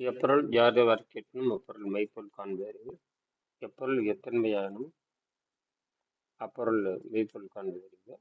எப்பொருள் யாரை கேட்பினும் அப்பொருள் மெய்ப்பொருள் காண்பேறு எப்பொருள் எத்தன்மையானும் அப்பொருள் மெய்ப்பொருள் காண்பது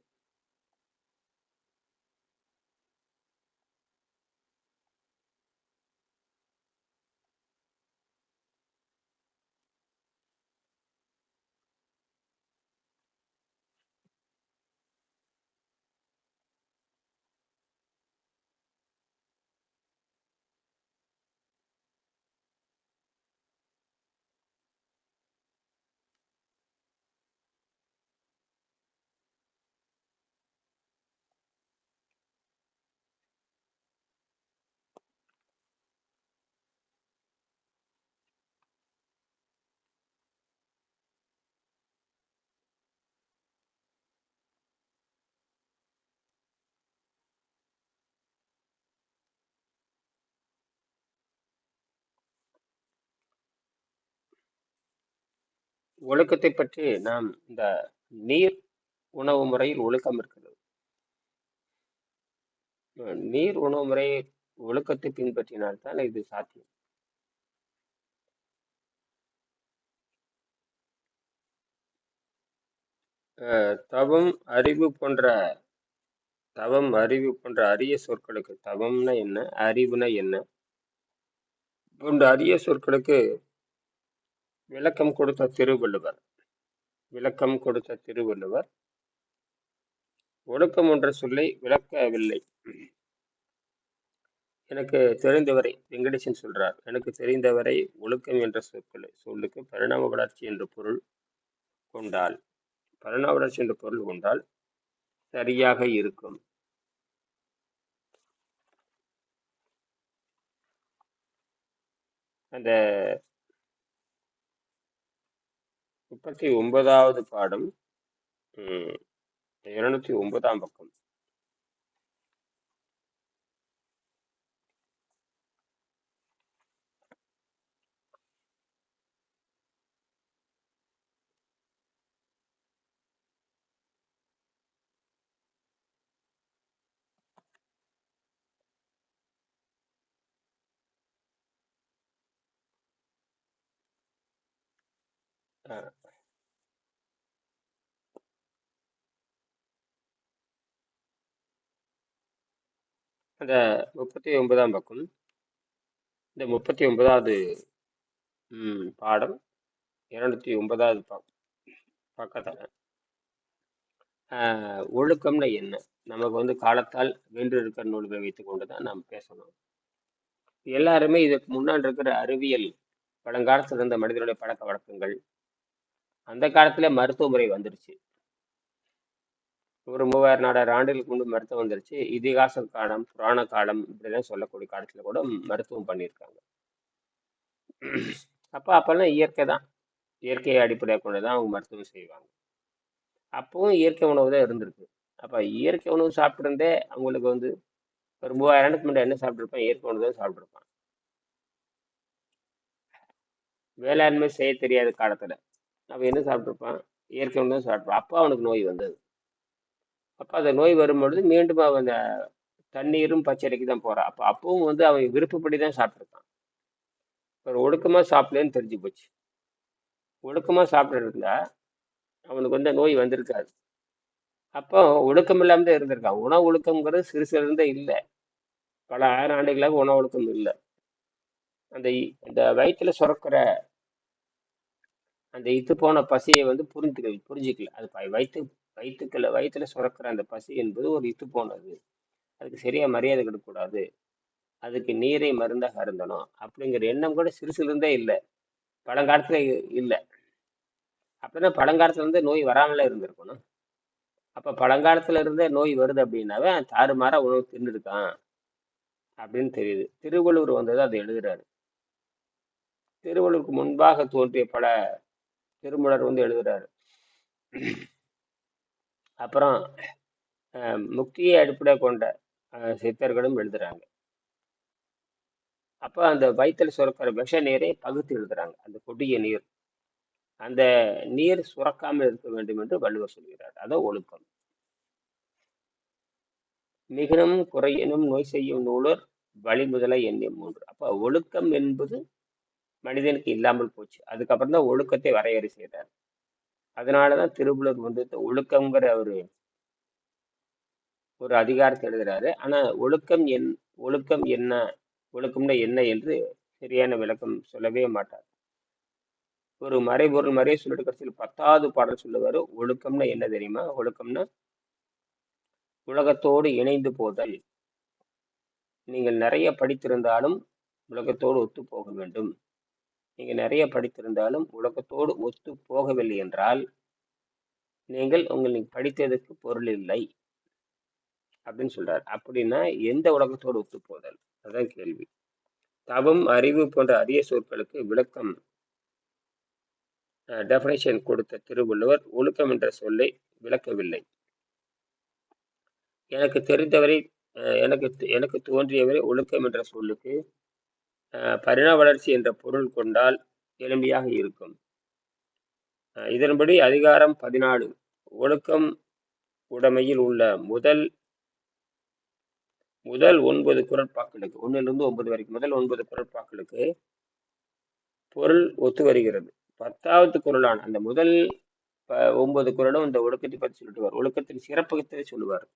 ஒழுக்கத்தை பற்றி நாம் இந்த நீர் உணவு முறையில் ஒழுக்கம் இருக்கிறது. நீர் உணவு முறை ஒழுக்கத்தை பின்பற்றினால்தான் இது சாத்தியம். அஹ் தவம் அறிவு போன்ற தவம் அறிவு போன்ற அரிய சொற்களுக்கு தவம்னா என்ன அறிவுனா என்ன? போன்ற அரிய சொற்களுக்கு விளக்கம் கொடுத்த திருவள்ளுவர். விளக்கம் கொடுத்த திருவள்ளுவர். ஒழுக்கம் என்ற சொல்லை விளக்கவில்லை. எனக்கு தெரிந்தவரை வெங்கடேசன் சொல்றார். எனக்கு தெரிந்தவரை ஒழுக்கம் என்ற சொற்களை சொல்லுக்கு பரிணாம வளர்ச்சி என்ற பொருள் கொண்டால் பரிணாம வளர்ச்சி என்ற பொருள் கொண்டால் சரியாக இருக்கும். அந்த முப்பத்தி ஒன்பதாவது பாடம் இருநூத்தி ஒன்பதாம் பக்கம். அந்த முப்பத்தி ஒன்பதாம் பக்கம். இந்த முப்பத்தி ஒன்பதாவது பாடம் இரநூத்தி ஒன்பதாவது பக்கம் பக்கத்தில். ஒழுக்கம்னா என்ன? நமக்கு வந்து காலத்தால் வென்று இருக்கிற நூல்களை வைத்துக்கொண்டு தான் நாம் பேசணும். எல்லாருமே இதுக்கு முன்னாடி இருக்கிற அறிவியல் பழங்காலத்தில் இருந்த மனிதனுடைய பழக்க வழக்கங்கள் அந்த காலத்துல மருத்துவ முறை வந்துருச்சு. ஒரு மூவாயிரம் நாலாயிரம் ஆண்டுகளுக்கு முன்பு மருத்துவம் வந்துருச்சு. இதிகாச காலம் புராண காலம் இப்படிலாம் சொல்லக்கூடிய காலத்துல கூட மருத்துவம் பண்ணியிருக்காங்க. அப்போ அப்பெல்லாம் இயற்கை தான். இயற்கையை அடிப்படையாக கொண்டு தான் அவங்க மருத்துவம் செய்வாங்க. அப்பவும் இயற்கை உணவு தான் இருந்திருக்கு. அப்போ இயற்கை உணவு சாப்பிட்ருந்தே அவங்களுக்கு வந்து ஒரு மூவாயிரம் ஆண்டுக்கு முன்னாடி என்ன சாப்பிட்ருப்பான் இயற்கை உணவு தான் சாப்பிட்ருப்பான் வேளாண்மை செய்ய தெரியாத காலத்துல. அவன் என்ன சாப்பிட்ருப்பான் இயற்கை தான் சாப்பிட்ருப்பான் அப்போ அவனுக்கு நோய் வந்தது. அப்போ அந்த நோய் வரும்பொழுது மீண்டும் அவன் அந்த தண்ணீரும் பச்சரிக்கு தான் போகிறான் அப்போ அப்பவும் வந்து அவன் விருப்பப்படி தான் சாப்பிட்ருக்கான் ஒரு ஒடுக்கமாக சாப்பிடலன்னு தெரிஞ்சு போச்சு. ஒடுக்கமாக சாப்பிட்டு அவனுக்கு வந்து நோய் வந்திருக்காது. அப்போ ஒழுக்கம் இல்லாமல் தான் இருந்திருக்கான். உணவு ஒழுக்கம்ங்கிறது சிறு சிறுந்தே இல்லை. பல ஆயிரம் ஆண்டுகளாக உணவு ஒழுக்கம் இல்லை. அந்த இந்த அந்த வயிற்றுல சுரக்கிற அந்த இத்து போன பசியை வந்து புரிஞ்சுக்கல புரிஞ்சுக்கல. அது வயிற்று வயிற்றுக்குள்ள வயிற்றுல சுரக்கிற அந்த பசி என்பது ஒரு இத்து போனது. அதுக்கு சரியா மரியாதை கொடுக்கக்கூடாது. அதுக்கு நீரை மருந்தாக அருந்தணும் அப்படிங்கிற எண்ணம் கூட சிறு இல்லை. பழங்காலத்துல இல்லை. அப்படின்னா பழங்காலத்துல இருந்து நோய் வராமலே இருந்திருக்கணும். அப்ப பழங்காலத்துல இருந்தே நோய் வருது அப்படின்னாவே அவன் தாறுமாறா உணவு தின்னுருக்கான் அப்படின்னு தெரியுது. திருவள்ளுவர் வந்தது அதை எழுதுறாரு. திருவள்ளுவருக்கு முன்பாக தோன்றிய பல திருமலர் வந்து எழுதுறாரு. அப்புறம் அஹ், முக்தியை அடிப்படையாக கொண்ட சித்தர்களும் எழுதுறாங்க. அப்ப அந்த வயிற்றுல சுரக்கிற விஷ நீரை பகுத்து எழுதுறாங்க. அந்த கொடிய நீர். அந்த நீர் சுரக்காமல் இருக்க வேண்டும் என்று வள்ளுவர் சொல்கிறார். அதோ ஒழுக்கம். மிகனும் குறையினும் நோய் செய்யும் நூலர் வழி முதலை எண்ணி மூன்று. அப்ப ஒழுக்கம் என்பது மனிதனுக்கு இல்லாமல் போச்சு. அதுக்கப்புறம் தான் ஒழுக்கத்தை வரையறை செய்தார். அதனாலதான் திருவள்ளுவர் வந்து இந்த ஒழுக்கங்கிற ஒரு ஒரு அதிகாரத்தை எழுதுறாரு. ஆனா ஒழுக்கம் என் ஒழுக்கம் என்ன ஒழுக்கம்னா என்ன என்று சரியான விளக்கம் சொல்லவே மாட்டார். ஒரு மறைபொருள் மறைய சொல்லிட்டு கடைசியில் பத்தாவது பாடல் சொல்லுவார். ஒழுக்கம்னா என்ன தெரியுமா? ஒழுக்கம்னா உலகத்தோடு இணைந்து போதல். நீங்கள் நிறைய படித்திருந்தாலும் உலகத்தோடு ஒத்து போக வேண்டும். நீங்க நிறைய படித்திருந்தாலும் உலகத்தோடு ஒத்து போகவில்லை என்றால் நீங்கள் உங்களுக்கு படித்ததுக்கு பொருள் இல்லை அப்படின்னு சொல்றார். அப்படின்னா எந்த உலகத்தோடு ஒத்து போதல்? அதான் கேள்வி. தவம் அறிவு போன்ற அரிய சொற்களுக்கு விளக்கம் டெஃபனேஷன் கொடுத்த திருவள்ளுவர் ஒழுக்கம் என்ற சொல்லை விளக்கவில்லை. எனக்கு தெரிந்தவரை அஹ், எனக்கு எனக்கு தோன்றியவரை ஒழுக்கம் என்ற சொல்லுக்கு அஹ், பரிணாம வளர்ச்சி என்ற பொருள் கொண்டால் எளிமையாக இருக்கும். இதன்படி அதிகாரம் பதினாலு. ஒழுக்கம் உடைமையில் உள்ள முதல் முதல் ஒன்பது குரட்பாக்களுக்கு ஒன்னிலிருந்து ஒன்பது வரைக்கும் முதல் ஒன்பது குரட்பாக்களுக்கு பொருள் ஒத்து வருகிறது. பத்தாவது குரலான அந்த முதல் ப- ஒன்பது குரலும் இந்த ஒழுக்கத்தை பற்றி சொல்லிட்டு வரும் ஒழுக்கத்தின் சிறப்பகத்தை சொல்லுவார்.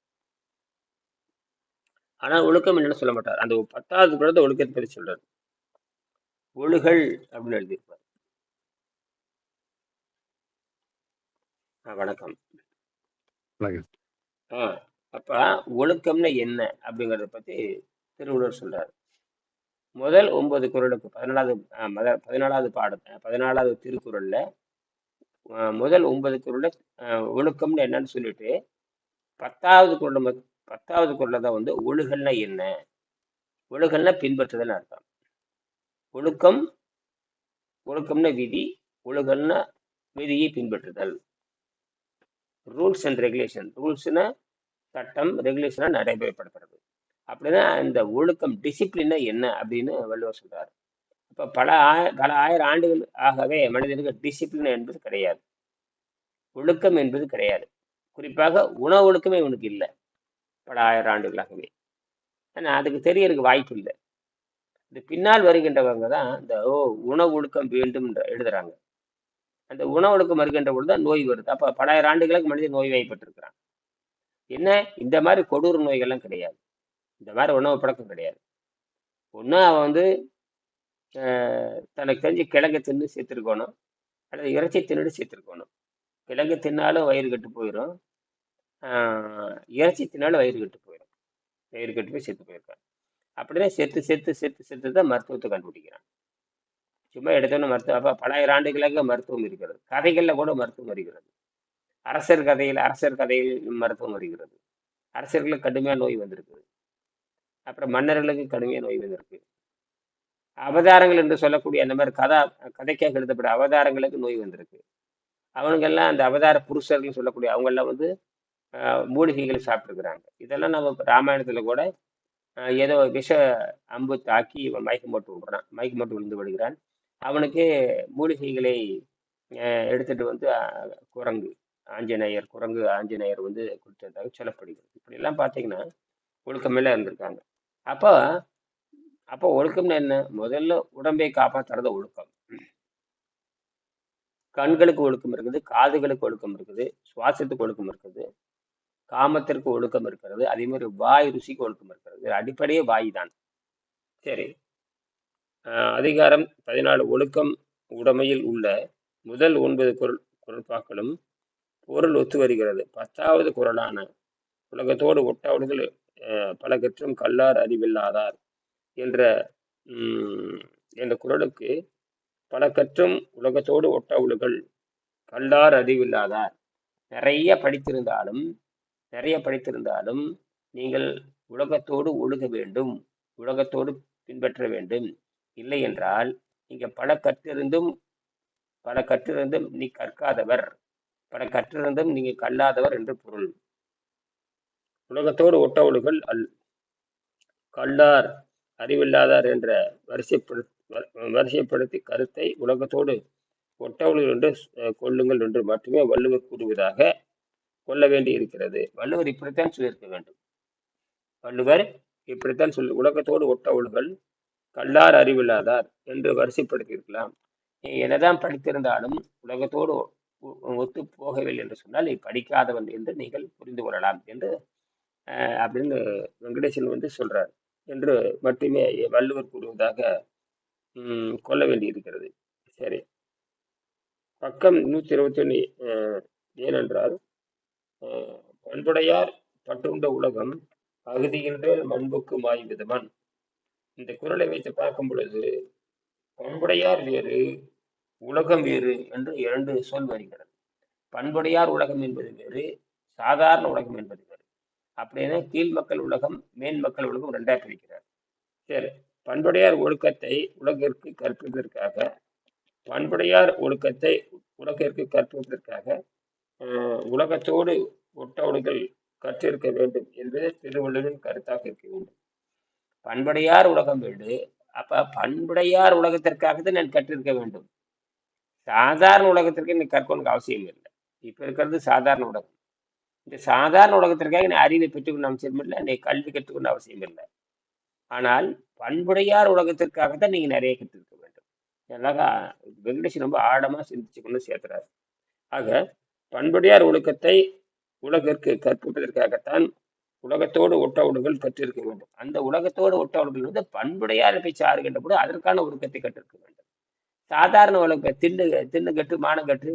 ஆனால் ஒழுக்கம் என்னன்னு சொல்ல மாட்டார். அந்த பத்தாவது குரல் ஒழுக்கத்தை பற்றி சொல்றாரு. ஒழுகல் அப்படின்னு எழுதியிருப்பார். வணக்கம். ஆ அப்ப ஒழுக்கம்னா என்ன அப்படிங்கறத பத்தி திருவள்ளுவர் சொல்றாரு. முதல் ஒன்பது குறளுக்கு பதினாலாவது மத- பதினாலாவது பாட பதினாலாவது திருக்குறள்ல முதல் ஒன்பது ஆ, ஒழுக்கம்னு என்னன்னு சொல்லிட்டு பத்தாவது மத்- பத்தாவது குறள்ல தான் வந்து ஒழுகல்னா என்ன? ஒழுகல்னா பின்பற்றுதல் அர்த்தம். ஒழுக்கம் ஒழுக்கம்னா விதி ஒழுகன்னா விதியை பின்பற்றுதல். ரூல்ஸ் அண்ட் ரெகுலேஷன் ரூல்ஸ்னா சட்டம் ரெகுலேஷனாக நடைமுறைப்படுத்துறது. அப்படின்னா இந்த ஒழுக்கம் டிசிப்ளினா என்ன அப்படின்னு வள்ளுவர் சொல்றாரு. இப்போ பல ஆய பல ஆயிரம் ஆண்டுகள் ஆகவே மனிதனுக்கு டிசிப்ளின் என்பது கிடையாது. ஒழுக்கம் என்பது கிடையாது. குறிப்பாக உணவு ஒழுக்கமே இவனுக்கு இல்லை. பல ஆயிரம் ஆண்டுகளாகவே. ஆனால் அதுக்கு தெரியறதுக்கு வாய்ப்பு இல்லை. இந்த பின்னால் வருகின்றவங்க தான் இந்த ஓ உணவு ஒழுக்கம் வேண்டும் என்று எழுதுறாங்க. அந்த உணவு ஒழுக்கம் வருகின்ற பொழுது தான் நோய் வருது. அப்போ பலாயிரம் ஆண்டுகளுக்கு மனிதன் நோய் வாய்ப்பட்டிருக்கிறான். என்ன? இந்த மாதிரி கொடூர நோய்கள்லாம் கிடையாது. இந்த மாதிரி உணவு பழக்கம் கிடையாது. ஒன்று அவன் வந்து தனக்கு தெரிஞ்சு கிழங்கு தின்னு சேர்த்துருக்கணும் அல்லது இறைச்சி தின்னுட்டு சேர்த்துருக்கணும் கிழங்கு தின்னாலும் வயிறு கட்டு போயிடும் இறைச்சி தின்னாலும் வயிறு கட்டு போயிடும் வயிறு கட்டு போய் சேர்த்து போயிருக்கான். அப்படிதான் செத்து செத்து செத்து செத்து தான் மருத்துவத்தை கண்டுபிடிக்கிறான். சும்மா எடுத்தோன்னு மருத்துவம் அப்போ பலாயிரம் ஆண்டுகளாக மருத்துவம் இருக்கிறது. கதைகளில் கூட மருத்துவம் வருகிறது. அரசர் கதையில் அரசர் கதையில் மருத்துவம் வருகிறது. அரசர்களுக்கு கடுமையான நோய் வந்திருக்குது. அப்புறம் மன்னர்களுக்கு கடுமையான நோய் வந்திருக்கு. அவதாரங்கள் என்று சொல்லக்கூடிய அந்த மாதிரி கதா கதைக்காக எழுதப்பட்ட அவதாரங்களுக்கு நோய் வந்திருக்கு. அவனுங்கெல்லாம் அந்த அவதார புருஷர்கள் சொல்லக்கூடிய அவங்கெல்லாம் வந்து மூலிகைகள் மூலிகைகளை சாப்பிட்டுருக்குறாங்க. இதெல்லாம் நம்ம ராமாயணத்தில் கூட ஏதோ விஷ அம்பு தாக்கி இவன் மயக்கம் போட்டு விடுறான். மயக்கம் போட்டு விழுந்து விடுகிறான். அவனுக்கு மூலிகைகளை எடுத்துட்டு வந்து குரங்கு ஆஞ்சநேயர் குரங்கு ஆஞ்சநேயர் வந்து கொடுத்ததாக சொல்லப்படுகிறது. இப்படிலாம் பார்த்தீங்கன்னா ஒழுக்கமெல்லாம் இருந்திருக்காங்க. அப்போ அப்போ ஒழுக்கம்னு என்ன? முதல்ல உடம்பை காப்பாற்றுறது ஒழுக்கம். கண்களுக்கு ஒழுக்கம் இருக்குது காதுகளுக்கு ஒழுக்கம் இருக்குது சுவாசத்துக்கு ஒழுக்கம் இருக்குது. காமத்திற்கு ஒழுக்கம் இருக்கிறது. அதே மாதிரி வாய் ருசிக்கு ஒழுக்கம் இருக்கிறது. அடிப்படையே வாய் தான் சரி அதிகாரம் பதினாலு. ஒழுக்கம் உடைமையில் உள்ள முதல் ஒன்பது குரல் குரல்பாக்களும் பொருள் ஒத்து வருகிறது. பத்தாவது குரலான உலகத்தோடு ஒட்டாவடுகள் பல கற்றும் கல்லார் அறிவில்லாதார் என்ற என்ற குரலுக்கு பல கற்றும் உலகத்தோடு ஒட்டவுளுகள் கல்லார் அறிவில்லாதார். நிறைய படித்திருந்தாலும் நிறைய படித்திருந்தாலும் நீங்கள் உலகத்தோடு ஒழுக வேண்டும் உலகத்தோடு பின்பற்ற வேண்டும். இல்லை என்றால் நீங்கள் பல கற்றிருந்தும் பல கற்றிருந்தும் நீ கற்காதவர். பல கற்றிருந்தும் நீங்கள் கல்லாதவர் என்று பொருள். உலகத்தோடு ஒட்டவுளுகள் அல் கல்லார் அறிவில்லாதார் என்ற வரிசைப்படு வரிசைப்படுத்தி கருத்தை உலகத்தோடு ஒட்டவுள்கள் என்று கொள்ளுங்கள் என்று மட்டுமே வள்ளுவர் கூறுவதாக கொள்ள வேண்டி இருக்கிறது. வள்ளுவர் இப்படித்தான் சொல்லியிருக்க வேண்டும். வள்ளுவர் இப்படித்தான் சொல்லி உலகத்தோடு ஒட்ட ஒழுகல் கல்லார் அறிவில்லாதார் என்று வரிசைப்படுத்தியிருக்கலாம். நீ என்னதான் படித்திருந்தாலும் உலகத்தோடு ஒ- ஒத்து போகவில்லை என்று சொன்னால் நீ படிக்காதவன் என்று நீங்கள் புரிந்து கொள்ளலாம் என்று அப்படின்னு வெங்கடேசன் வந்து சொல்றார். என்று மட்டுமே வள்ளுவர் கூறுவதாக கொள்ள கொள்ள வேண்டியிருக்கிறது. சரி. பக்கம் நூற்றி இருபத்தி ஒன்று ஏனென்றால் பண்புடையார் பட்டுண்ட உலகம் அகுதிகின்ற மண்புக்கு மாய் விதவன் இந்த குறளை வைத்து பார்க்கும் பொழுது பண்புடையார் வேறு உலகம் வேறு என்று இரண்டு சொல் வருகிறது. பண்புடையார் உலகம் என்பது வேறு சாதாரண உலகம் என்பது வேறு. அப்படின்னா கீழ் மக்கள் உலகம் மேன் மக்கள் உலகம் ரெண்டாக பிரிக்கிறார். சரி பண்புடையார் ஒழுக்கத்தை உலகிற்கு கற்பிப்பதற்காக பண்புடையார் ஒழுக்கத்தை உலகிற்கு கற்பிப்பதற்காக உலகத்தோடு ஒட்டோடுகள் கற்றிருக்க வேண்டும் என்பது திருவள்ளுவின் கருத்தாக இருக்க வேண்டும். பண்புடையார் உலகம் வேண்டு அப்ப பண்புடையார் உலகத்திற்காக தான் நான் கற்றிருக்க வேண்டும். சாதாரண உலகத்திற்கு நீ கற்கணுக்கு அவசியம் இல்லை. இப்ப இருக்கிறது சாதாரண உலகம். இந்த சாதாரண உலகத்திற்காக நீ அறிவை பெற்றுக்கொள்ள அவசியம் இல்லை. நீ கல்வி கற்றுக்கொள்ள அவசியம் இல்லை. ஆனால் பண்புடையார் உலகத்திற்காகத்தான் நீங்க நிறைய கற்றுக்க வேண்டும். அழகா வெங்கடேஷன் ரொம்ப ஆழமா சிந்திச்சு கொண்டு சேர்த்துறாரு. ஆக பண்புடையார் ஒழுக்கத்தை உலகிற்கு கற்பிப்பதற்காகத்தான் உலகத்தோடு ஒட்டவுடுகள் கற்றிருக்க வேண்டும். அந்த உலகத்தோடு ஒட்டவுடுகள் வந்து பண்புடையாரை போய் சாருகின்ற போது அதற்கான ஒழுக்கத்தை கற்றிருக்க வேண்டும். சாதாரண உலக திண்டு தின்னு கட்டு மானம் கட்டு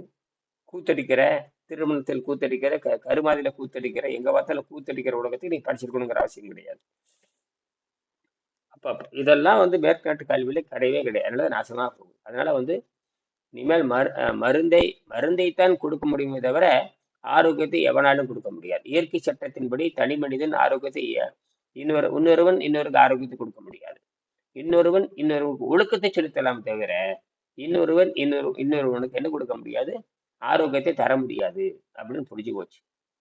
கூத்தடிக்கிற திருமணத்தில் கூத்தடிக்கிற க கருமாதியில கூத்தடிக்கிற எங்க பார்த்தாலும் கூத்தடிக்கிற உலகத்தை நீ படிச்சிருக்கணுங்கிற அவசியம் கிடையாது. அப்ப இதெல்லாம் வந்து மேற்காட்டு கல்வியில கிடையவே கிடையாது. அதனால நாசமா போகும் அதனால வந்து இனிமேல் மரு மருந்தை மருந்தைத்தான் கொடுக்க முடியுமே தவிர ஆரோக்கியத்தை எவனாலும் கொடுக்க முடியாது. இயற்கை சட்டத்தின்படி தனி மனிதன் ஆரோக்கியத்தை இன்னொரு இன்னொருவன் இன்னொருக்கு ஆரோக்கியத்தை கொடுக்க முடியாது. இன்னொருவன் இன்னொருவனுக்கு ஒழுக்கத்தை செலுத்தலாம் தவிர இன்னொருவன் இன்னொரு இன்னொருவனுக்கு என்ன கொடுக்க முடியாது? ஆரோக்கியத்தை தர முடியாது. அப்படின்னு புரிஞ்சு போச்சு.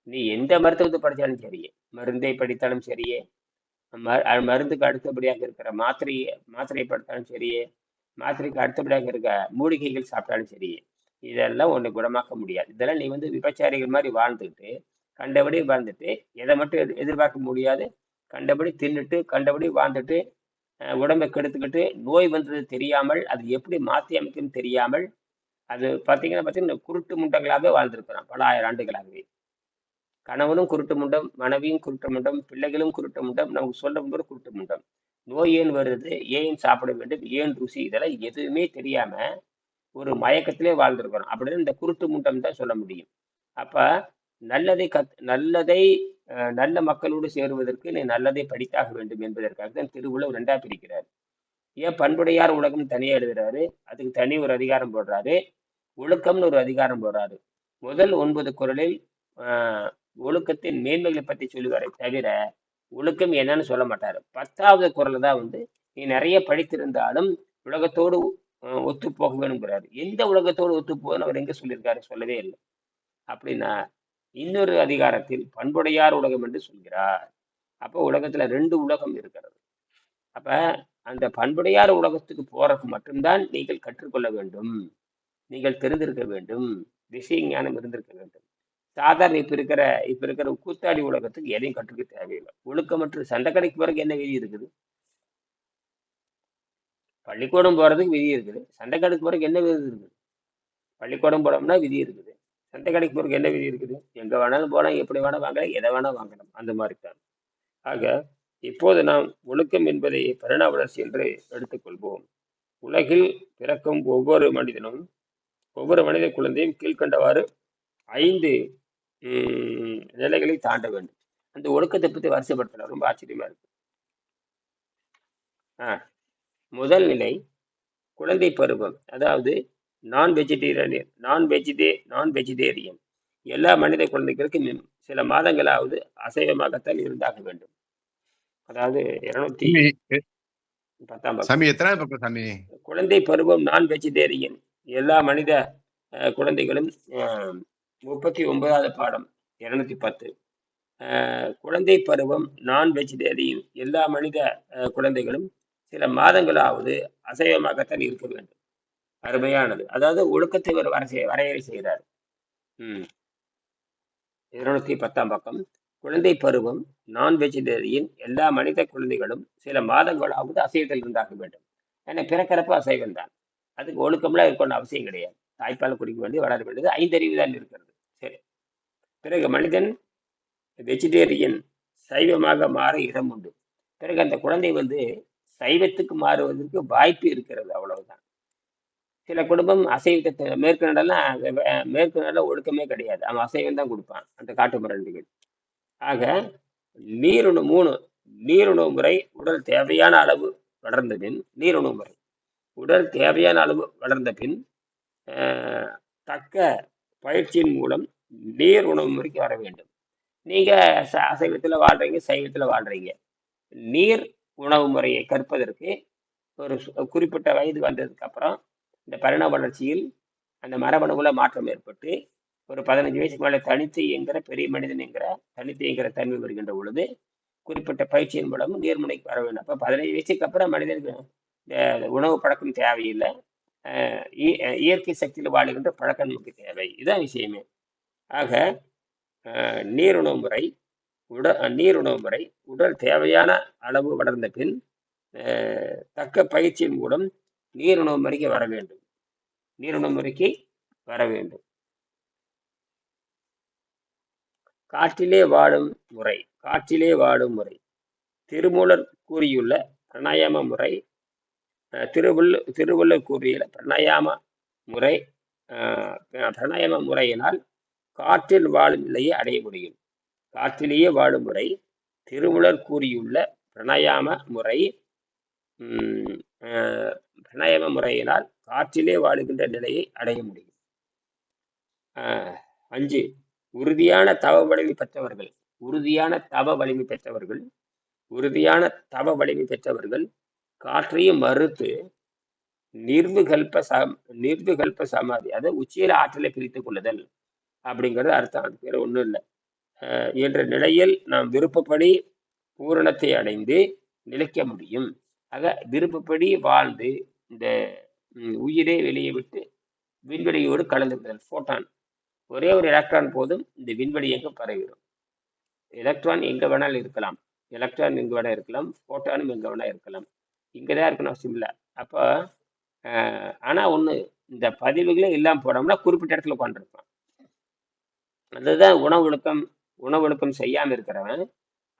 நீ எந்த மருத்துவத்தை படித்தாலும் சரியே. மருந்தை படித்தாலும் சரியே. மருந்துக்கு அடுத்தபடியாக இருக்கிற மாத்திரையை மாத்திரையை படித்தாலும் சரியே. மாத்திரைக்கு அடுத்தபடியாக இருக்க மூலிகைகள் சாப்பிட்டாலும் சரி இதெல்லாம் ஒன்று குணமாக்க முடியாது. இதெல்லாம் நீ வந்து விபச்சாரிகள் மாதிரி வாழ்ந்துக்கிட்டு கண்டபடி வாழ்ந்துட்டு எதை மட்டும் எதிர் எதிர்பார்க்க முடியாது. கண்டபடி தின்னுட்டு கண்டபடி வாழ்ந்துட்டு உடம்பை கெடுத்துக்கிட்டு நோய் வந்தது தெரியாமல் அது எப்படி மாற்றி அமைக்கும்னு தெரியாமல் அது பார்த்தீங்கன்னா பார்த்தீங்கன்னா குருட்டு முண்டங்களாகவே வாழ்ந்திருக்கிறான் பல ஆயிரம் ஆண்டுகளாகவே. கணவனும் குருட்டு முண்டம் மனைவியும் குருட்டு முண்டம் பிள்ளைகளும் குருட்டு முண்டம் நமக்கு சொல்ல போது குருட்டு முண்டம். நோய் ஏன் வருது? ஏன் சாப்பிட வேண்டும்? ஏன் ருசி? இதெல்லாம் எதுவுமே தெரியாம ஒரு மயக்கத்திலே வாழ்ந்திருக்கிறோம். அப்படின்னு இந்த குருட்டு முண்டம் தான் சொல்ல முடியும். அப்ப நல்லதை கத் நல்லதை நல்ல மக்களோடு சேருவதற்கு நீ நல்லதை படித்தாக வேண்டும் என்பதற்காக தான் திருவுள்ளவர் ரெண்டா பிரிக்கிறார். ஏன் பண்புடையார் உலகம் தனியா எழுதுறாரு? அதுக்கு தனி ஒரு அதிகாரம் போடுறாரு. ஒழுக்கம்னு ஒரு அதிகாரம் போடுறாரு. முதல் ஒன்பது ஆஹ், ஒழுக்கத்தின் மேன்மைகளை பற்றி சொல்லுவாரே தவிர ஒழுக்கம் என்னன்னு சொல்ல மாட்டாரு. பத்தாவது குரல் தான் வந்து நீ நிறைய படித்திருந்தாலும் உலகத்தோடு ஒத்து போக வேணுங்கிறாரு எந்த உலகத்தோடு ஒத்து போகணும்னு அவர் எங்க சொல்லியிருக்காரு? சொல்லவே இல்லை. அப்படின்னா இன்னொரு அதிகாரத்தில் பண்புடையார் உலகம் என்று சொல்கிறார். அப்போ உலகத்துல ரெண்டு உலகம் இருக்கிறது. அப்ப அந்த பண்புடையார் உலகத்துக்கு போறதுக்கு மட்டும்தான் நீங்கள் கற்றுக்கொள்ள வேண்டும். நீங்கள் தெரிந்திருக்க வேண்டும். விஷய ஞானம் இருந்திருக்க வேண்டும். சாதாரண இப்போ இருக்கிற இப்போ இருக்கிற கூத்தாடி உலகத்துக்கு எதையும் கற்றுக்க தேவையில்லை. ஒழுக்கமற்ற சண்டை கடைக்கு பிறகு என்ன விதி இருக்குது? பள்ளிக்கூடம் போறதுக்கு விதி இருக்குது. சண்டை கடைக்கு பிறகு என்ன விதி இருக்குது? பள்ளிக்கூடம் போனோம்னா விதி இருக்குது. சண்டை கடைக்கு பிறகு என்ன விதி இருக்குது? எங்க வேணாலும் போலாம் எப்படி வேணால் வாங்கலாம் எதை வேணா வாங்கலாம். அந்த மாதிரி தான். ஆக இப்போது நாம் ஒழுக்கம் என்பதை பரிணாம வளர்ச்சி என்று எடுத்துக்கொள்வோம். உலகில் பிறக்கும் ஒவ்வொரு மனிதனும் ஒவ்வொரு மனித குழந்தையும் கீழ்க்கண்டவாறு ஐந்து நிலைகளை தாண்ட வேண்டும். அந்த ஒழுக்கத்தை பற்றி வரிசைப்படுத்தலாம் ரொம்ப ஆச்சரியமா இருக்கு. ஆ முதல் நிலை குழந்தை பருவம். அதாவது நான் வெஜிடேரியன் நான் வெஜிடே நான் வெஜிடேரியன் எல்லா மனித குழந்தைகளுக்கும் சில மாதங்களாவது அசைவமாகத்தான் இருந்தாக வேண்டும். அதாவது இருநூத்தி பத்தாம் சாமி குழந்தை பருவம் நான் வெஜிடேரியன் எல்லா மனித குழந்தைகளும் முப்பத்தி ஒன்பதாவது பாடம் இருநூத்தி பத்து குழந்தை பருவம் நான் வெஜிடேரியன் எல்லா மனித குழந்தைகளும் சில மாதங்களாவது அசைவமாகத்தான் இருக்க வேண்டும். அருமையானது. அதாவது ஒழுக்கத்தை ஒரு வரை வரையறை செய்கிறார். ம். இருநூத்தி பத்தாம் பக்கம். குழந்தை பருவம் நான் வெஜிடேரியன் எல்லா மனித குழந்தைகளும் சில மாதங்களாவது அசைவத்தில் இருந்தாக வேண்டும். ஏன்னா பிறக்கிறப்ப அசைவம் தான் அதுக்கு ஒழுக்கம்லாம் இருக்கணும் அவசியம் கிடையாது. தாய்ப்பால் குடிக்க வேண்டியது வளர வேண்டியது ஐந்தறிவு தான் இருக்கிறது. பிறகு மனிதன் வெஜிடேரியன் சைவமாக மாற இடம் உண்டு. பிறகு அந்த குழந்தை வந்து சைவத்துக்கு மாறுவதற்கு வாய்ப்பு இருக்கிறது அவ்வளவுதான். சில குடும்பம் அசைவத்தை மேற்கு நடலாம் மேற்கு நடல ஒழுக்கமே கிடையாது. அவன் அசைவம் தான் கொடுப்பான் அந்த காட்டு மருந்துகள் ஆக நீருணவு மூணு நீருணவு முறை உடல் தேவையான அளவு வளர்ந்த பின் நீருணவு முறை. உடல் தேவையான அளவு வளர்ந்த பின் தக்க பயிற்சியின் மூலம் நீர் உணவு முறைக்கு வர வேண்டும். நீங்க ச- அசைவத்துல வாழ்றீங்க சைவத்தில் வாழ்றீங்க. நீர் உணவு முறையை கற்பதற்கு ஒரு குறிப்பிட்ட வயது வந்ததுக்கு அப்புறம் இந்த பரிணாம வளர்ச்சியில் அந்த மரபணுவில் மாற்றம் ஏற்பட்டு ஒரு பதினஞ்சு வயசுக்கு மேலே தனித்து இயங்குற பெரிய மனிதன் என்கிற தனித்து இயங்குற தன்மை வருகின்ற பொழுது குறிப்பிட்ட பயிற்சியின் மூலம் நீர்முனைக்கு வர வேண்டும். அப்போ பதினஞ்சு வயசுக்கு அப்புறம் மனிதனுக்கு இந்த உணவு பழக்கம் தேவையில்லை. இயற்கை சக்தியில் வாழுகின்ற பழக்கம் நமக்கு தேவை. இதுதான் விஷயமே. ஆக நீருணவு முறை உட நீருணவு முறை உடல் தேவையான அளவு வளர்ந்த பின் அஹ், தக்க பயிற்சியின் மூலம் நீருணவு முறைக்கு வர வேண்டும். நீருணவு முறைக்கு வர வேண்டும். காற்றிலே வாழும் முறை காற்றிலே வாழும் முறை. திருமூலர் கூறியுள்ள பிரணாயாம முறை அஹ், திருவள்ளு திருவள்ளுவர் கூறியுள்ள பிரணாயாம முறை பிரணாயாம முறையினால் காற்றில் வாழும் நிலையை அடைய முடியும். காற்றிலேயே வாழும் முறை திருமுலர் கூறியுள்ள பிரணயாம முறை உம், முறையினால் காற்றிலே வாழுகின்ற நிலையை அடைய முடியும். அஞ்சு உறுதியான தவ வலிமை பெற்றவர்கள் உறுதியான தவ வலிமை பெற்றவர்கள் உறுதியான தவ வலிமை பெற்றவர்கள் காற்றையும் மறுத்து நிர்வுகல்ப ச நிர்வுகல்ப சமாதி அதாவது உச்சியில ஆற்றலை பிரித்துக் கொள்ளுதல் அப்படிங்கிறது அர்த்தம். அது பேர் ஒன்றும் இல்லை. என்ற நிலையில் நாம் விருப்பப்படி பூரணத்தை அடைந்து நிலைக்க முடியும். ஆக விருப்பப்படி வாழ்ந்து இந்த உயிரே உயிரை வெளியே விட்டு விண்வெளியோடு கலந்துவிடுதல் ஃபோட்டான் ஒரே ஒரு எலக்ட்ரான் போதும் இந்த விண்வெளி எங்கே பரவிடும். எலக்ட்ரான் எங்கே வேணாலும் இருக்கலாம். எலக்ட்ரான் எங்கே வேணால் இருக்கலாம். ஃபோட்டானும் எங்கே வேணால் இருக்கலாம். இங்கே தான் இருக்கணும் அவசியம் இல்லை அப்போ ஆனால் ஒன்று இந்த பதிவுகளே இல்லாமல் போனோம்னா குறிப்பிட்ட இடத்துல உட்காந்துருப்பான் அதுதான் உணவொழுக்கம் உணவொழுக்கம் செய்யாமல் இருக்கிறவன்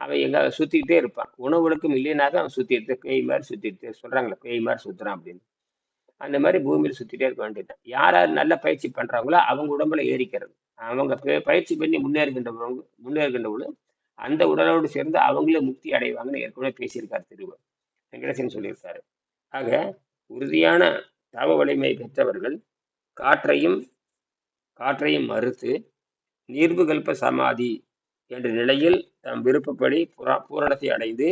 அவன் எங்க சுற்றிக்கிட்டே இருப்பான். உணவொழுக்கம் இல்லைனாக்க அவன் சுற்றிட்டு பேய் மாதிரி சுற்றிட்டு சொல்றாங்களே பேய் மாதிரி சுற்றுறான் அப்படின்னு. அந்த மாதிரி பூமியில் சுத்திட்டே இருக்க வேண்டியது யார் யார் நல்ல பயிற்சி பண்ணுறாங்களோ அவங்க உடம்புல ஏறிக்கிறது. அவங்க பயிற்சி பண்ணி முன்னேறுகின்றவங்க முன்னேறுகின்றவங்களும் அந்த உடலோடு சேர்ந்து அவங்களே முக்தி அடைவாங்கன்னு ஏற்கனவே பேசியிருக்கார் திருவர். வெங்கடேசன் சொல்லியிருக்காரு. ஆக உறுதியான தவ வலிமை பெற்றவர்கள் காற்றையும் காற்றையும் மறுத்து நீர்வுகல்ப சமாதி என்ற நிலையில் தம் விருப்பப்படி புரா பூரணத்தை அடைந்து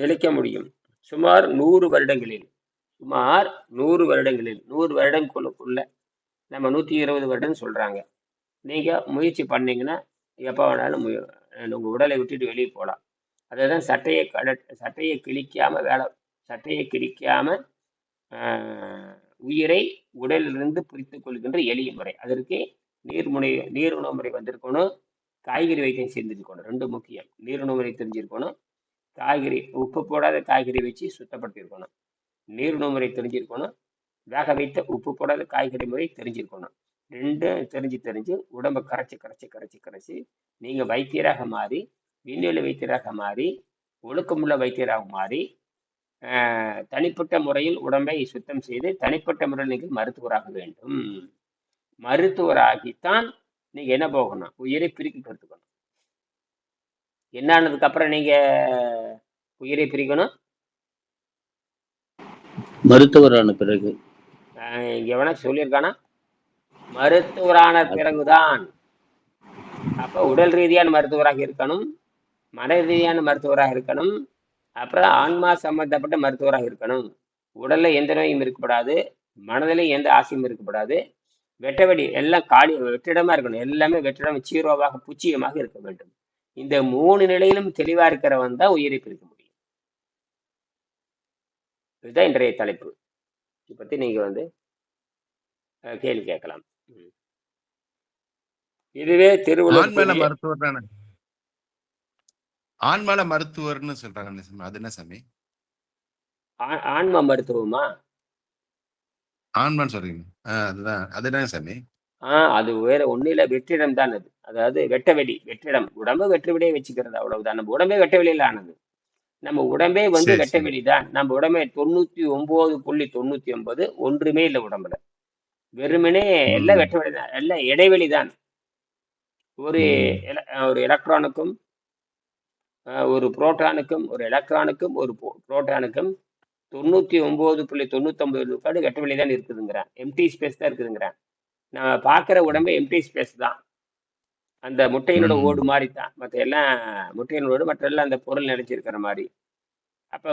நிலைக்க முடியும். சுமார் நூறு வருடங்களில் சுமார் நூறு வருடங்களில் நூறு வருடங்களுக்குள்ள நம்ம நூற்றி இருபது வருடம் சொல்கிறாங்க நீங்கள் முயற்சி பண்ணீங்கன்னா எப்போ வேணாலும் முய உங்கள் உடலை விட்டுட்டு வெளியே போகலாம். அதை தான் சட்டையை கட சட்டையை கிழிக்காமல் வேலை சட்டையை கிழிக்காமல் உயிரை உடலிலிருந்து பிரித்து கொள்கின்ற எளிய முறை. அதற்கு நீர்முனை நீர் உணவு முறை வந்திருக்கணும். காய்கறி வைத்தியம் செஞ்சிருக்கணும் ரெண்டு முக்கியம். நீர் உணவு முறை தெரிஞ்சிருக்கணும். காய்கறி உப்பு போடாத காய்கறி வச்சு சுத்தப்படுத்தியிருக்கணும் நீர் உணவு முறை தெரிஞ்சிருக்கணும். வேக வைத்த உப்பு போடாத காய்கறி முறை தெரிஞ்சிருக்கணும். ரெண்டும் தெரிஞ்சு தெரிஞ்சு உடம்பை கரைச்சி கரைச்சி கரைச்சி கரைச்சி நீங்கள் வைத்தியராக மாறி விண்வெளி வைத்தியராக மாறி ஒழுக்கமுள்ள வைத்தியராக மாறி தனிப்பட்ட முறையில் உடம்பை சுத்தம் செய்து தனிப்பட்ட முறையில் நீங்கள் மருத்துவராக வேண்டும். மருத்துவராகித்தான் நீங்க என்ன போகணும்? உயிரை பிரிக்க கற்றுக்கணும் என்ன ஆனதுக்கு அப்புறம் நீங்க உயிரை பிரிக்கணும்? மருத்துவரான பிறகு. வேணா சொல்லியிருக்கானா? மருத்துவரான பிறகுதான். அப்ப உடல் ரீதியான மருத்துவராக இருக்கணும் மன ரீதியான மருத்துவராக இருக்கணும் அப்புறம் ஆன்மா சம்பந்தப்பட்ட மருத்துவராக இருக்கணும். உடல்ல எந்த நோயும் இருக்கக்கூடாது மனதில் எந்த ஆசையும் இருக்கக்கூடாது வெட்டவெளி எல்லாம் காலி வெற்றிடமா இருக்கணும். எல்லாமே வெற்றிடம் சீரோவாக புச்சியமாக இருக்க வேண்டும். இந்த மூணு நிலையிலும் தெளிவா இருக்கிறவன் தான் உயிரை பிரிக்க முடியும். இதுதான் இன்றைய தலைப்பு. இதை பத்தி நீங்க வந்து கேள்வி கேட்கலாம். இதுவே திருவள்ளுவர் மருத்துவர் தானே? ஆண்மல மருத்துவர்னு சொல்றாங்க அது என்ன சாமி? ஆன்ம மருத்துவமா? ஆண்மான்னு சொல்றீங்க. ஆ, அதுதான். சாமி? ஆ அது வேற ஒண்ணும் இல்ல. வெற்றிடம் தான் அது. அதாவது வெட்டவெளி வெற்றிடம். உடம்பு வெற்றுவெளியே வச்சுக்கிறது அவ்வளவுதான். நம்ம உடம்பே வெட்டவெளியில ஆனது. நம்ம உடம்பே வந்து சரி, சரி. வெட்டவெளி தான் நம்ம உடம்பே தொண்ணூத்தி ஒன்பது புள்ளி தொண்ணூத்தி ஒன்பது ஒன்றுமே இல்லை உடம்புல. வெறுமனே எல்லாம் ம். வெட்டவெளி தான் எல்லாம் இடைவெளி தான் ஒரு ம். எல- ஒரு எலக்ட்ரானுக்கும் அஹ், ஒரு புரோட்டானுக்கும் ஒரு எலக்ட்ரானுக்கும் ஒரு புரோட்டானுக்கும் தொண்ணூத்தி ஒன்பது புள்ளி தொண்ணூத்தி ஒன்பது விழுக்காடு வெட்டவெளி தான் இருக்குதுங்கிறேன். எம்டி ஸ்பேஸ் தான் இருக்குதுங்கிறேன். நம்ம பார்க்குற உடம்பே எம்டி ஸ்பேஸ் தான். அந்த முட்டையினோட. ஓடு மாதிரி தான் மற்ற எல்லாம் முட்டையினோட ஓடு மற்ற எல்லாம் அந்த பொருள் நினைச்சிருக்கிற மாதிரி. அப்போ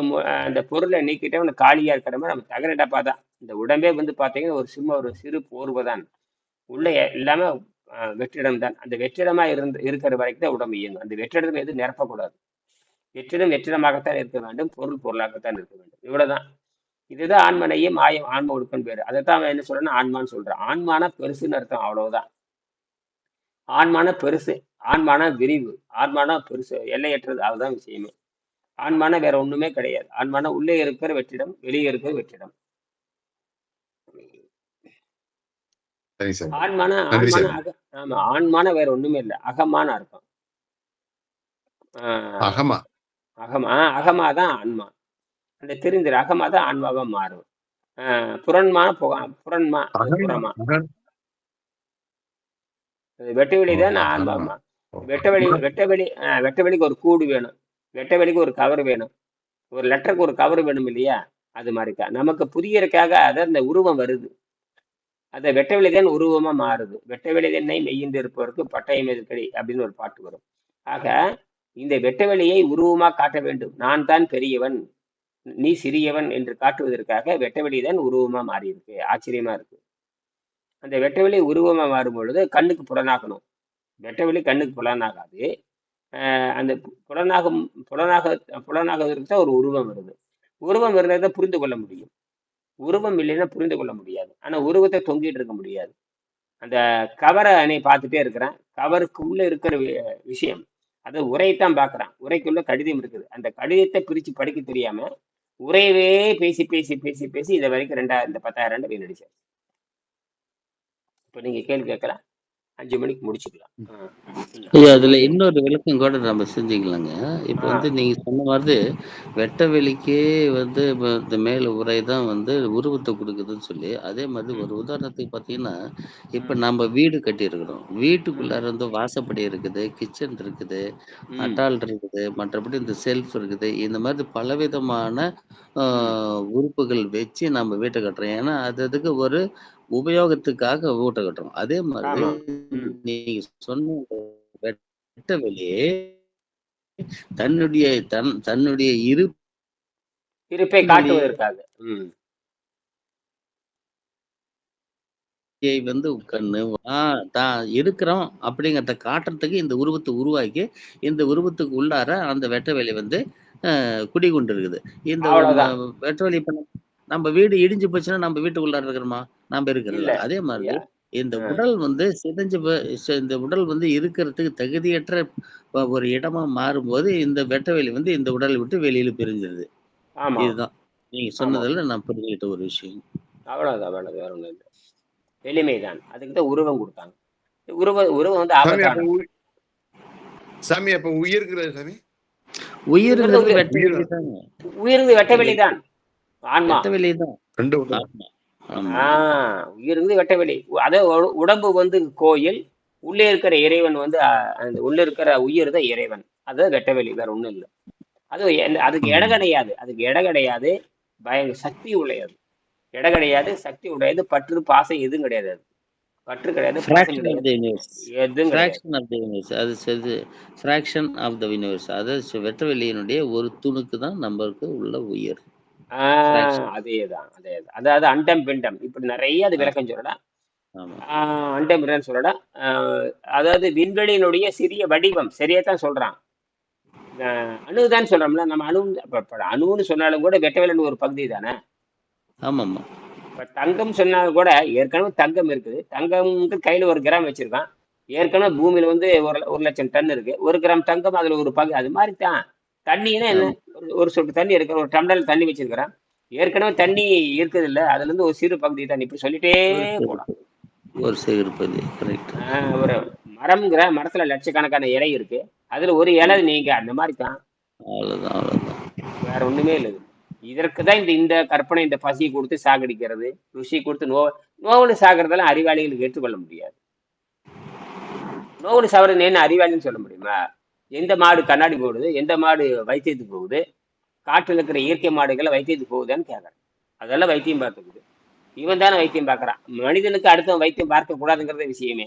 அந்த பொருளை நீக்கிட்டு அவனுக்கு காலியாக இருக்கிற மாதிரி நம்ம தகர டப்பா தான். இந்த உடம்பே வந்து பார்த்தீங்கன்னா ஒரு சும்மா ஒரு சிறு போர்வை தான். உள்ள எல்லாமே வெற்றிடம் தான். அந்த வெற்றிடமா இருந்து இருக்கிற வரைக்கும் தான் உடம்பு இயங்கும். அந்த வெற்றிடம் எதுவும் நிரப்பக்கூடாது. வெற்றிடம் வெற்றிடமாகத்தான் இருக்க வேண்டும் பொருள் பொருளாகத்தான் இருக்க வேண்டும். இவ்வளவுதான். இதுதான் ஆண்மனையும் ஆயம் ஆன்ம ஒடுக்கன் பேரு. அதைத்தான் அவன் என்ன சொல்றேன்னா ஆன்மான்னு சொல்றான். ஆன்மானா பெருசுன்னு அர்த்தம் அவ்வளவுதான். ஆன்மான பெருசு ஆன்மானா விரிவு ஆன்மானா பெருசு எல்லையற்றது அதுதான் விஷயமே. ஆன்மானா வேற ஒண்ணுமே கிடையாது. ஆன்மானா உள்ளே இருக்கிற வெற்றிடம் வெளியே இருக்கிற வெற்றிடம். ஆன்மானா. அக ஆமா ஆன்மான வேற ஒண்ணுமே இல்லை. அகமான அர்த்தம். அகமா. அகமா அகமா தான் ஆன்மா. அந்த தெரிஞ்சிரு அகமா தான் ஆன்மாவா மாறும். புக புறன்மா அகமா புறமா. வெட்டவெளி ஓ, தான் ஆன்மாமா ஓ, வெட்டவெளி புறம். வெட்டவெளி ஆஹ் வெட்டவெளிக்கு ஒரு கூடு வேணும். வெட்டவெளிக்கு ஒரு கவர் வேணும். ஒரு லெட்டருக்கு ஒரு கவர் வேணும் இல்லையா? அது மாதிரி தான். நமக்கு புரியறதுக்காக அதை அந்த உருவம் வருது. அந்த வெட்டவெளி தான் உருவமா மாறுது. வெட்டவெளி தென்னை மெய்யின்று இருப்பவருக்கு பட்டயம் எதுக்கடி அப்படின்னு ஒரு பாட்டு வரும். ஆக இந்த வெட்டவெளியை உருவமாக காட்ட வேண்டும். நான் தான் பெரியவன் நீ சிறியவன் என்று காட்டுவதற்காக வெட்டவெளி தான் உருவமா மாறி இருக்கு ஆச்சரியமா இருக்கு. அந்த வெட்டவெளி உருவமா மாறும் பொழுது கண்ணுக்கு புலனாகணும். வெட்டவெளி கண்ணுக்கு புலனாகாது. அந்த பு- புலனாகும் புலனாக புலனாகுவதற்கு தான் ஒரு உருவம் வருது. உருவம் இருந்தால் தான் புரிந்து கொள்ள முடியும். உருவம் இல்லைன்னா புரிந்து கொள்ள முடியாது. ஆனால் உருவத்தை தொங்கிட்டு இருக்க முடியாது. அந்த கவரை அணை பார்த்துட்டே இருக்கிறேன். கவருக்குள்ள இருக்கிற வி- விஷயம் அதை உரையைத்தான் பார்க்குறான். உரைக்குள்ள கடிதம் இருக்குது. அந்த கடிதத்தை பிரிச்சு படிக்க தெரியாம உரையவே பேசி பேசி பேசி பேசி இதை வரைக்கும் ரெண்டாயிரம் இந்த பத்தாயிரம் ரெண்டு வீணடிச்சார் இப்போ நீங்க கேள்வி கேட்கலாம். அஞ்சு மணிக்கு முடிச்சுக்கலாம். ஐயா அதுல இன்னொரு விளக்கம் கூட நம்ம செஞ்சுக்கலாங்க இப்ப. வந்து நீங்க சொன்ன மாதிரி வெட்ட வெளிக்கே வந்து இந்த மேல் உரை தான் வந்து உருவத்தை கொடுக்குதுன்னு சொல்லி அதே மாதிரி. ஒரு உதாரணத்துக்கு பாத்தீங்கன்னா இப்ப. நம்ம வீடு கட்டியிருக்கிறோம். வீட்டுக்குள்ளார வந்து வாசப்படி இருக்குது கிச்சன் இருக்குது. அட்டால் இருக்குது மற்றபடி இந்த செல்ஃப் இருக்குது இந்த மாதிரி பலவிதமான உறுப்புகள் வச்சு நம்ம வீட்டை கட்டுறோம் ஏன்னா அது அதுக்கு ஒரு உபயோகத்துக்காக வீட்டை கட்டுறோம். அதே மாதிரி. நீங்க சொன்ன வெட்ட வெளியே தன்னுடைய தன் தன்னுடைய இரு இருப்பை காட்டுவதற்காக. வந்து கண்ணு தான் இருக்கிறோம் அப்படிங்கிறத காட்டுறதுக்கு இந்த உருவத்தை உருவாக்கி இந்த உருவத்துக்கு உள்ளார அந்த வெட்ட வெளி வந்து அஹ், குடிகொண்டு இருக்குது இந்த வெட்ட வெளி இப்ப நம்ம வீடு இடிஞ்சு போச்சுன்னா நம்ம வீட்டுக்குள்ளார இருக்கிறோமா? நம்ம இல்ல. அதே மாதிரி இந்த. உடல் வந்து சிதைஞ்சு இந்த உடல் வந்து இருக்கிறதுக்கு தகுதியற்ற ஒரு இடமா மாறும்போது இந்த வெட்ட வெளி வந்து இந்த உடலை விட்டு வெளியில பிரிஞ்சிருது. ஆமா. இதுதான். நீங்க சொன்னதுல நான் புரிஞ்சுக்கிட்ட ஒரு விஷயம். அவ்வளவுதான் அவ்வளவு வேற ஒண்ணும் இல்லை. எளிமைதான். அதுக்கு தான் உருவம் கொடுத்தாங்க. உருவ உருவம் வந்து சாமி அப்ப சாமி உயிர்கிறது சாமி? உயிருங்கிறது உயிர்ங்கிறது வெட்ட உயிர் வெளி தாங்க உயிர்ந்து வெட்ட வெளிதான் ஆன்மா. வெட்ட வெளி தான் ரெண்டு உடல். ஆமா ஆமா. ஆஹ் உயிர்ந்து வெட்ட வெளி அதே உடம்பு வந்து கோயில் உள்ளே இருக்கிற இறைவன் வந்து அந்த உள்ள இருக்கிற உயிர் தான் இறைவன். அது வெட்ட வெளி வேற ஒண்ணும் இல்லை. அது அதுக்கு எடை ம். கிடையாது அதுக்கு எடை கிடையாது பயங்க சக்தி உடையது. எடை கிடையாது சக்தி உடையது பற்று பாசம் எதுவும் கிடையாது அது. பற்று கிடையாது ஃப்ராக்ஷன் ஆஃப் த யூனிவர்ஸ் அது செது ஃப்ராக்ஷன் ஆஃப் த யூனிவர்ஸ் அது சு- வெட்ட வெளியினுடைய ஒரு துணுக்கு தான் நம்மளுக்கு உள்ள உயிர். அதேதான் அதேதான். அதாவது அண்டம் பிண்டம். இப்படி நிறைய அது விளக்கம் சொல்லலாம் ஆமா. ஆஹ் அண்டம் பிண்டம் சொல்லலாம் அதாவது விண்வெளியினுடைய சிறிய வடிவம் சரியா தான் சொல்றான் அணுதான் சொல்றோம்ல நம்ம அணு அணுன்னு சொன்னாலும் கூட வெட்டவேலன் ஒரு பகுதி தானே? ஆமாம்மா. இப்ப தங்கம் சொன்னாலும் கூட ஏற்கனவே தங்கம் இருக்குது. தங்கம் கையில ஒரு கிராம் வச்சிருக்கான். ஏற்கனவே பூமியில வந்து ஒரு ஒரு லட்சம் டன் இருக்கு. ஒரு கிராம் தங்கம் அதுல ஒரு பங்கு அது மாதிரி தான் தண்ணினா என்ன? ஒரு- சொட்டு தண்ணி இருக்கு ஒரு டம்ளர் தண்ணி வச்சிருக்கிறேன். ஏற்கனவே தண்ணி இருக்குது இல்ல அதுல இருந்து ஒரு சிறு பகுதி தண்ணி இப்படி சொல்லிட்டே போலாம் ஒரு கரெக்ட் ஆஹ் ஒரு மரம்ங்கிற மரத்துல லட்சக்கணக்கான இலை இருக்கு. அதுல ஒரு இலை நீங்க அந்த மாதிரி தான். வேற ஒண்ணுமே இல்லை இது. இதற்கு தான் இந்த இந்த கற்பனை இந்த பசி கொடுத்து சாகடிக்கிறது ருசி கொடுத்து நோ நோவுன்னு சாகிறதெல்லாம் அறிவாளிகளுக்கு ஏற்றுக்கொள்ள முடியாது. நோவுன்னு சாகிறது என்ன அறிவாளின்னு சொல்ல முடியுமா? எந்த மாடு கண்ணாடி போடுது எந்த மாடு வைத்தியத்துக்கு போகுது காட்டில் இருக்கிற இயற்கை மாடுகளை வைத்தியத்துக்கு போகுதான்னு கேட்குறேன் அதெல்லாம் வைத்தியம் பார்த்துக்குது. இவன் தானே வைத்தியம் பார்க்குறான். மனிதனுக்கு அடுத்தவன் வைத்தியம் பார்க்கக்கூடாதுங்கிறத விஷயமே.